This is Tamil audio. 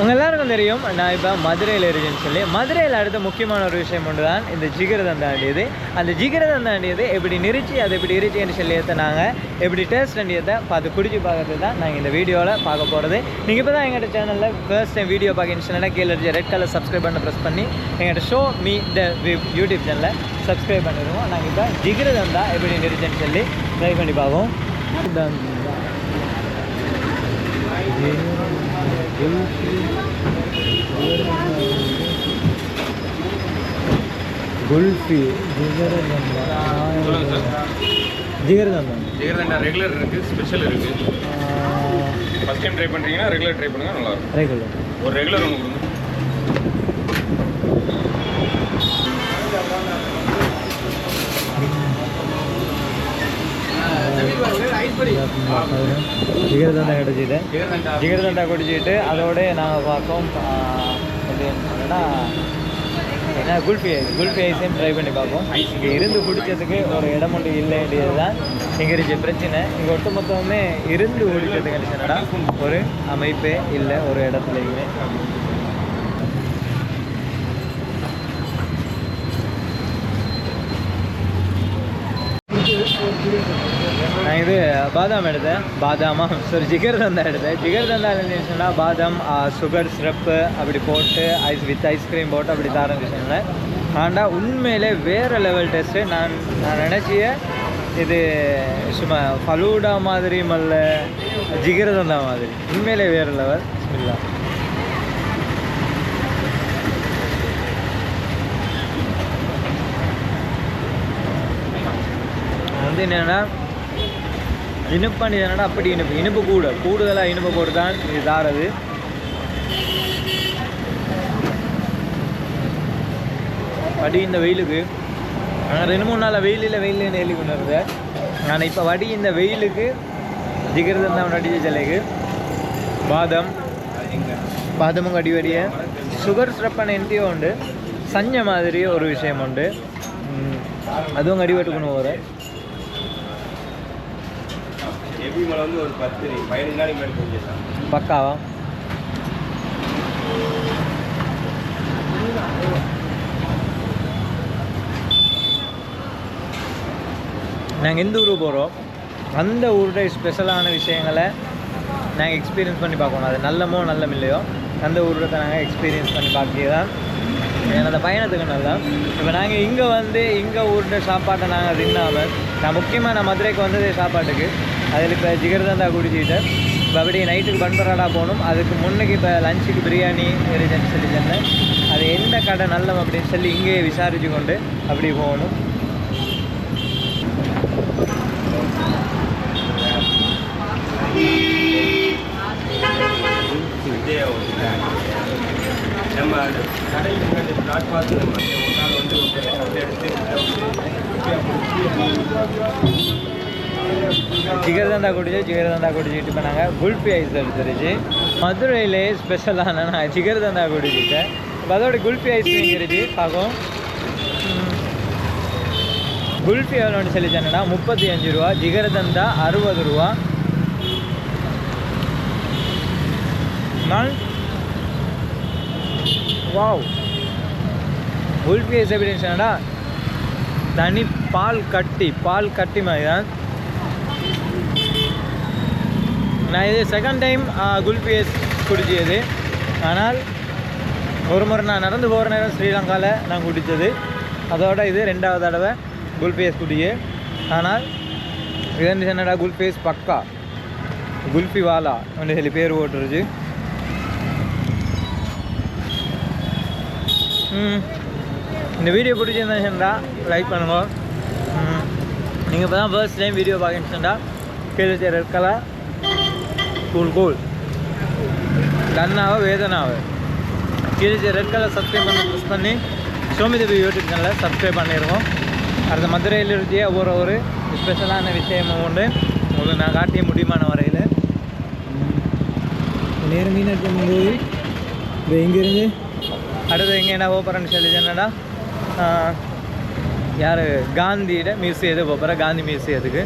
உங்கள் எல்லாருக்கும் தெரியும் நான் இப்போ மதுரையில் இருக்கேன்னு சொல்லி. மதுரையில் அடுத்த முக்கியமான ஒரு விஷயம் ஒன்று தான் இந்த ஜிகிரதம் தாண்டியது அந்த ஜிகிரதம் தாண்டியது எப்படி நெரிச்சு அது எப்படி இருச்சுன்னு சொல்லி நாங்கள் எப்படி டேஸ்ட் வேண்டியதை பார்த்து குடிச்சு பார்க்கறது தான் நாங்கள் இந்த வீடியோவில் பார்க்க போகிறது நீங்கள் இப்போ தான் எங்கள்கிட்ட சேனலில் ஃபர்ஸ்ட் டைம் வீடியோ பார்க்க கீழே ரெட் கலர் சப்ஸ்கிரைப் பண்ண ப்ரெஸ் பண்ணி எங்கள்கிட்ட ஷோ மீ த யூடியூப் சேனலை சப்ஸ்கிரைப் பண்ணிடுவோம் நாங்கள் இப்போ ஜிகிரதம் தான் எப்படி நெரிச்சுன்னு சொல்லி ட்ரை பண்ணி பார்ப்போம். குல்ஃபி சொல்லுங்க ஜிகர்தந்தம் ஜிகர்தண்டா ரெகுலர் இருக்குது ஸ்பெஷல் இருக்குது ஃபஸ்ட் டைம் ட்ரை பண்ணுறீங்கன்னா ரெகுலர் ட்ரை பண்ணுங்கள் நல்லாயிருக்கும் ரெகுலர் ஒரு ரெகுலர் ஒன்று ஜிகர்தந்தம் கிடச்சிட்டு. ஜிகர்தண்டா. ஜிகர்தண்டா குடிச்சிட்டு அதோட நாங்கள் பார்த்தோம் என்னன்னா என்ன குல்ஃபி ஐஸ் குல்ஃபி ஐஸையும் ட்ரை பண்ணி பார்ப்போம். இங்கே இருந்து குடித்ததுக்கு ஒரு இடம் ஒன்று இல்லைன்றது தான் இங்கே இருக்க பிரச்சனை. இங்கே ஒட்டுமொத்தமே இருந்து குடிக்கிறதுக்கு என்னடா ஒரு அமைப்பே இல்லை ஒரு இடத்துலையுமே நான் இது பாதாம் எடுத்தேன். பாதாமா? சாரி ஜிகர் தந்தா எடுத்தேன். ஜிகர் தந்தா இருந்துச்சுன்னா பாதாம் சுகர் சிரப்பு அப்படி போட்டு ஐஸ் வித் ஐஸ்கிரீம் போட்டு அப்படி தர இருந்துச்சுங்கள ஆண்டா உண்மையிலே வேறு லெவல் டேஸ்ட்டு நான் நான் நினச்சிய இது சும்மா ஃபலூடா மாதிரி மல்ல ஜிகர் தந்தா மாதிரி. உண்மையிலே வேறு லெவல் இல்லை வந்து என்னென்னா இனிப்பாண்டி என்னடா அப்படி இனிப்பு? இனிப்பு கூட. கூடுதலாக இனிப்பு போட்டு தான் இது தாரது. வடி இந்த வெயிலுக்கு. நாங்கள் ரெண்டு மூணு நாள் வெயிலில் வெயிலில் நெல்லி கொண்டு நான் இப்போ வடி இந்த வெயிலுக்கு ஜிகிரதம் தான் அடிச்ச சிலைக்கு பாதம். பாதமும் கடிவடிய சுகர் சிறப்பான என்டியோ உண்டு. சஞ்ச மாதிரி ஒரு விஷயம் உண்டு. அதுவும் கடிவெட்டுக்கணும் ஒரு எபி மலை வந்து ஒரு பத்து பதினஞ்சு நாளைக்கு மேலே கொஞ்சம் பக்காவா? நாங்கள் எந்த ஊருக்கு போகிறோம் அந்த ஊருடைய ஸ்பெஷலான விஷயங்களை நாங்கள் எக்ஸ்பீரியன்ஸ் பண்ணி பார்க்கணும். அது நல்லமோ நல்லம் இல்லையோ அந்த ஊரில் நாங்கள் எக்ஸ்பீரியன்ஸ் பண்ணி பார்க்க தான் எனது பயணத்துக்கு நல்லா இப்போ நாங்கள் இங்கே வந்து இங்கே ஊருடைய சாப்பாட்டை நாங்கள் தின்னாமல் நான் முக்கியமாக நான் மதுரைக்கு வந்தது சாப்பாட்டுக்கு. அதில் இப்போ ஜிகர்தந்தா குடிச்சிட்டு இப்போ அப்படியே நைட்டுக்கு பண்பராடா போகணும். அதுக்கு முன்னுக்கு இப்போ லஞ்சுக்கு பிரியாணி இருக்குதுன்னு சொல்லி சொன்னேன் அது எந்த கடை நல்லம் அப்படின்னு சொல்லி இங்கேயே விசாரித்து கொண்டு அப்படி போகணும். நம்ம அந்த கடையில் முன்னாடி பிளாட் பார்த்து நம்ம ஒரு நாள் வந்து ஒரு அப்படியே எடுத்து குடிச்சு ஜிகர் தண்டா குடிச்சுட்டு போனாங்க குல்பி ஐஸ் எடுத்துருச்சு. மதுரையிலே ஸ்பெஷலான நான் ஜிகர்தண்டா குடிச்சிட்டேன் இப்போ அதோட குல்பி ஐஸ் வாங்கிருச்சு பார்க்கும் ம். குல்ஃபி எவ்வளோன்னு சொல்லி சொன்னா முப்பத்தி அஞ்சு ரூபா ஜிகர்தண்டா அறுபது ரூபா. நான் வாவ். குல்ஃபி ஐஸ் எப்படின்னு தனி பால் கட்டி பால் கட்டி மாதிரி தான். நான் இது செகண்ட் டைம் குல்பிஎஸ் குடிச்சது. ஆனால் ஒரு முறை நான் நடந்து போகிற நேரம் ஸ்ரீலங்காவில் நான் குடித்தது அதோட இது ரெண்டாவது தடவை குல்பிஎஸ் குடியே ஆனால் இதன் என்னடா குல்பிஎஸ் பக்கா? குல்ஃபி வாலா அப்படின்னு சொல்லி பேர் ஓட்டுருச்சு இந்த வீடியோ பிடிச்சிருந்தா லைக் பண்ணுங்கள் நீங்கள் இப்போ தான் ஃபர்ஸ்ட் டைம் வீடியோ பார்க்கணுச்சுன்னா கேள்வி ரெட் கலர் கூல் கூல் கண்ணாவ வேதனாவ கீழே ரெட் கலர் சப்ஸ்கிரைப் பண்ண ப்ரெஸ் பண்ணி சோமிதேவி யூடியூப் சேனலை சப்ஸ்கிரைப் பண்ணிடுவோம் அடுத்த மதுரையில் இருந்தே ஒவ்வொரு ஒரு ஸ்பெஷலான விஷயமும் உண்டு. உங்களுக்கு நான் காட்டிய முடியுமான வரையில். நேரம் மீன் எடுத்து போது இப்போ எங்கேருந்து அடுத்து எங்கே என்ன போகிறேன்னு சொல்லி என்னடா யார்? காந்தியோட எது போகிறேன் காந்தி மியூசியத்துக்கு